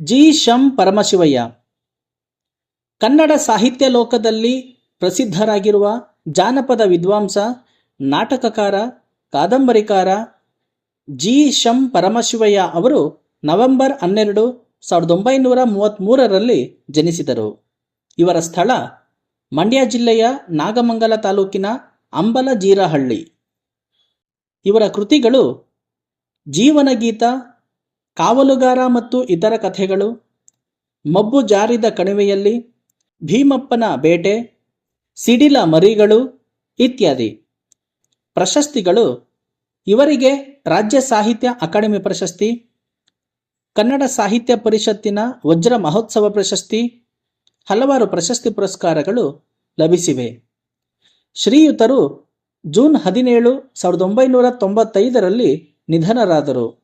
G ಶಂ Paramashivaiah. Kannada ಸಾಹಿತ್ಯ ಲೋಕದಲ್ಲಿ ಪ್ರಸಿದ್ಧರಾಗಿರುವ ಜಾನಪದ ವಿದ್ವಾಂಸ, ನಾಟಕಕಾರ, ಕಾದಂಬರಿಕಾರ ಜಿ ಶಂ ಪರಮಶಿವಯ್ಯ ಅವರು ನವೆಂಬರ್ ಹನ್ನೆರಡು ಸಾವಿರದ ಒಂಬೈನೂರ ಮೂವತ್ತ್ಮೂರರಲ್ಲಿ ಜನಿಸಿದರು. ಇವರ ಸ್ಥಳ ಮಂಡ್ಯ ಜಿಲ್ಲೆಯ ನಾಗಮಂಗಲ ತಾಲೂಕಿನ ಅಂಬಲಜೀರಹಳ್ಳಿ. ಇವರ ಕೃತಿಗಳು ಜೀವನಗೀತ, ಕಾವಲುಗಾರ ಮತ್ತು ಇತರ ಕಥೆಗಳು, ಮಬ್ಬು ಜಾರಿದ ಕಣಿವೆಯಲ್ಲಿ, ಭೀಮಪ್ಪನ ಬೇಟೆ, ಸಿಡಿಲ ಮರಿಗಳು ಇತ್ಯಾದಿ. ಪ್ರಶಸ್ತಿಗಳು ಇವರಿಗೆ ರಾಜ್ಯ ಸಾಹಿತ್ಯ ಅಕಾಡೆಮಿ ಪ್ರಶಸ್ತಿ, ಕನ್ನಡ ಸಾಹಿತ್ಯ ಪರಿಷತ್ತಿನ ವಜ್ರ ಮಹೋತ್ಸವ ಪ್ರಶಸ್ತಿ, ಹಲವಾರು ಪ್ರಶಸ್ತಿ ಪುರಸ್ಕಾರಗಳು ಲಭಿಸಿವೆ. ಶ್ರೀಯುತರು ಜೂನ್ ಹದಿನೇಳು ಸಾವಿರದ ಒಂಬೈನೂರ ತೊಂಬತ್ತೈದರಲ್ಲಿ ನಿಧನರಾದರು.